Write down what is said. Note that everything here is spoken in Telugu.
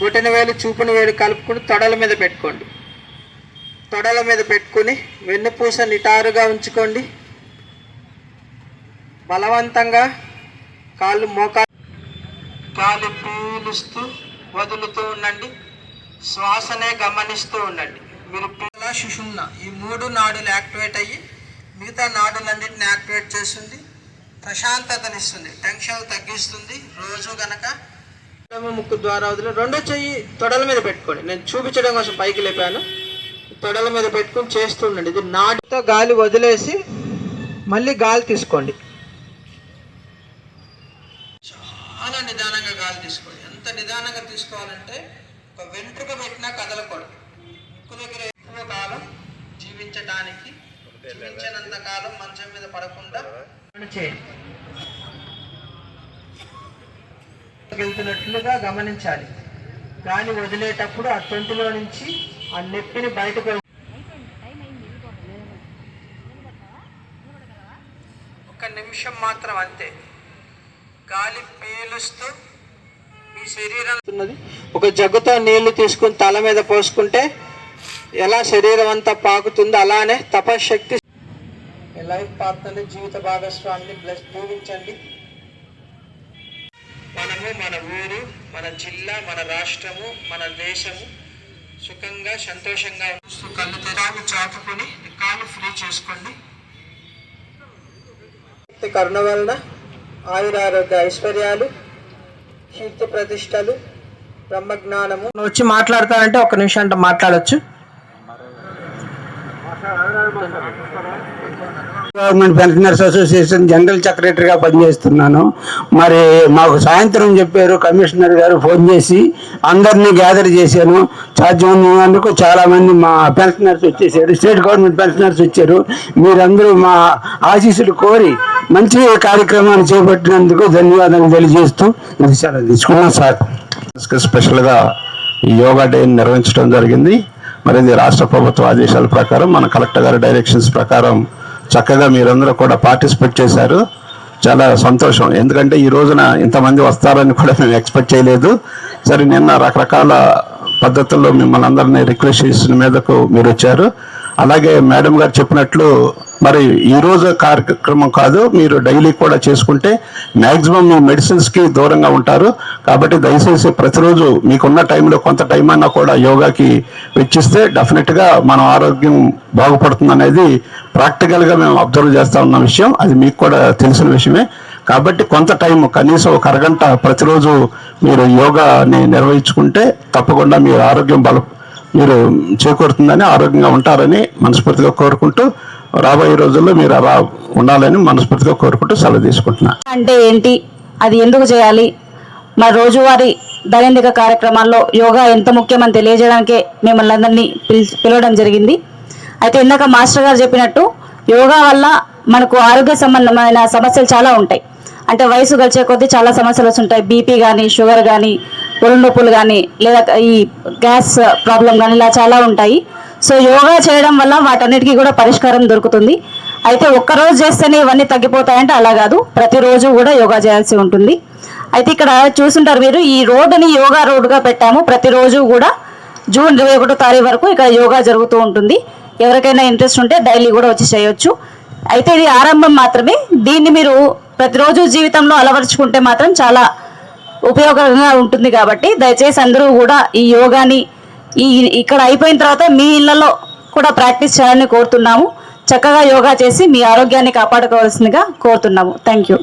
బొటన వేలు చూపుని వేలు కలుపుకుని తొడల మీద పెట్టుకోండి. తొడల మీద పెట్టుకుని వెన్నుపూస నిటారుగా ఉంచుకోండి. బలవంతంగా కాళ్ళు మోకా కాలు పీలుస్తూ వదులుతూ ఉండండి. శ్వాసనే గమనిస్తూ ఉండండి. మీరు పిల్ల సుషుమ్న ఈ మూడు నాడులు యాక్టివేట్ అయ్యి మిగతా నాడులన్నింటిని యాక్టివేట్ చేస్తుంది. ప్రశాంతతనిస్తుంది. టెన్షన్ తగ్గిస్తుంది. రోజు గనక ముక్కు ద్వారా వదిలి రెండో చెయ్యి తొడల మీద పెట్టుకోండి. నేను చూపించడం కోసం పైకి లేపాను. తొడల మీద పెట్టుకొని చేస్తుండండి. ఇది నాటితో గాలి వదిలేసి మళ్ళీ గాలి తీసుకోండి. చాలా నిదానంగా గాలి తీసుకోండి. ఎంత నిదానంగా తీసుకోవాలంటే ఒక వెంట్రుక పెట్టినా కదలకూడదు. ముక్కు దగ్గర ఎక్కువ కాలం జీవించడానికి జీవించినంత కాలం మంచం మీద పడకుండా పని చేయండి. వెళ్తున్నట్లుగా గమనించాలి. గాలి వదిలేటప్పుడు ఆ తొంటిలో నుంచి ఆ నొప్పిని బయటకు ఒక నిమిషం మాత్రం అంతే. గాలి పీలుస్తూ మీ శరీరం ఒక జగ్గుతో నీళ్ళు తీసుకుని తల మీద పోసుకుంటే ఎలా శరీరం అంతా పాకుతుందో అలానే తపశక్తి. లైఫ్ పార్ట్నర్ని జీవిత భాగస్వామిని బ్లెస్ దీవించండి మనము మన ఊరు మన జిల్లా మన రాష్ట్రము మన దేశము సుఖంగా సంతోషంగా ఉంటూ కళ్ళు తెరాలు చాపుకొని కాళ్ళు ఫ్రీ చేసుకోండి. కరుణ వలన ఆయురారోగ్య ఐశ్వర్యాలు కీర్తి ప్రతిష్టలు బ్రహ్మజ్ఞానము. వచ్చి మాట్లాడతానంటే ఒక నిమిషం అంటే మాట్లాడొచ్చు. గవర్నమెంట్ పెన్షనర్స్ అసోసియేషన్ జనరల్ సెక్రటరీగా పనిచేస్తున్నాను. మరి మాకు సాయంత్రం చెప్పారు కమిషనర్ గారు ఫోన్ చేసి అందరినీ గ్యాదర్ చేశాను. సాధ్యమైనందుకు చాలామంది మా పెన్షనర్స్ వచ్చేసారు. స్టేట్ గవర్నమెంట్ పెన్షనర్స్ వచ్చారు. మీరందరూ మా ఆశీస్సులు కోరి మంచి కార్యక్రమాన్ని చేపట్టినందుకు ధన్యవాదాలు తెలియజేస్తూ ఇది సెలవు సార్. స్పెషల్గా యోగా డే నిర్వహించడం జరిగింది. మరి ఇది రాష్ట్ర ప్రభుత్వ ఆదేశాల ప్రకారం మన కలెక్టర్ గారి డైరెక్షన్స్ ప్రకారం చక్కగా మీరందరూ కూడా పార్టిసిపేట్ చేశారు. చాలా సంతోషం. ఎందుకంటే ఈ రోజున ఇంతమంది వస్తారని కూడా మేము ఎక్స్పెక్ట్ చేయలేదు. సరే నిన్న రకరకాల పద్ధతుల్లో మిమ్మల్ని అందరినీ రిక్వెస్ట్ చేసిన మీదకు మీరు వచ్చారు అలాగే మేడం గారు చెప్పినట్లు మరి ఈ రోజు కార్యక్రమం కాదు మీరు డైలీ కూడా చేసుకుంటే మ్యాక్సిమం మీ మెడిసిన్స్కి దూరంగా ఉంటారు. కాబట్టి దయచేసి ప్రతిరోజు మీకున్న టైంలో కొంత టైం అయినా కూడా యోగాకి వెచ్చిస్తే డెఫినెట్గా మన ఆరోగ్యం బాగుపడుతుంది అనేది ప్రాక్టికల్గా మేము అబ్జర్వ్ చేస్తూ ఉన్న విషయం. అది మీకు కూడా తెలిసిన విషయమే. కాబట్టి కొంత టైం కనీసం ఒక అరగంట ప్రతిరోజు మీరు యోగాని నిర్వహించుకుంటే తప్పకుండా మీరు ఆరోగ్యం బల మీరు చేకూరుతుందని ఆరోగ్యంగా ఉంటారని మనస్ఫూర్తిగా కోరుకుంటూ రాబోయే రోజుల్లో మీరు అలా ఉండాలని మనస్ఫూర్తిగా కోరుకుంటూ సెలవు తీసుకుంటున్నా. అంటే ఏంటి? అది ఎందుకు చేయాలి? మా రోజువారీ దైనందిక కార్యక్రమాల్లో యోగా ఎంత ముఖ్యమని తెలియజేయడానికే మిమ్మల్ని అందరినీ పిలవడం జరిగింది. అయితే ఇందాక మాస్టర్ గారు చెప్పినట్టు యోగా వల్ల మనకు ఆరోగ్య సంబంధమైన సమస్యలు చాలా ఉంటాయి. అంటే వయసు గడిచే కొద్దీ చాలా సమస్యలు వస్తుంటాయి. బీపీ కానీ షుగర్ కానీ ఒళ్ళు నొప్పులు కానీ లేదా ఈ గ్యాస్ ప్రాబ్లం కానీ ఇలా చాలా ఉంటాయి. సో యోగా చేయడం వల్ల వాటన్నిటికీ కూడా పరిష్కారం దొరుకుతుంది. అయితే ఒక్కరోజు చేస్తేనే ఇవన్నీ తగ్గిపోతాయంటే అలా కాదు. ప్రతిరోజు కూడా యోగా చేయాల్సి ఉంటుంది. అయితే ఇక్కడ చూసుంటారు మీరు ఈ రోడ్డుని యోగా రోడ్డుగా పెట్టాము. ప్రతిరోజు కూడా జూన్ ఇరవై ఒకటో తారీఖు వరకు ఇక్కడ యోగా జరుగుతూ ఉంటుంది. ఎవరికైనా ఇంట్రెస్ట్ ఉంటే డైలీ కూడా వచ్చి చేయొచ్చు. అయితే ఇది ఆరంభం మాత్రమే. దీన్ని మీరు ప్రతిరోజు జీవితంలో అలవరుచుకుంటే మాత్రం చాలా ఉపయోగకరంగా ఉంటుంది కాబట్టి దయచేసి అందరూ కూడా ఈ యోగాని ఈ ఇక్కడ అయిపోయిన తర్వాత మీ ఇళ్ళలో కూడా ప్రాక్టీస్ చేయాలని కోరుతున్నాము. చక్కగా యోగా చేసి మీ ఆరోగ్యాన్ని కాపాడుకోవాల్సిందిగా కోరుతున్నాము. Thank you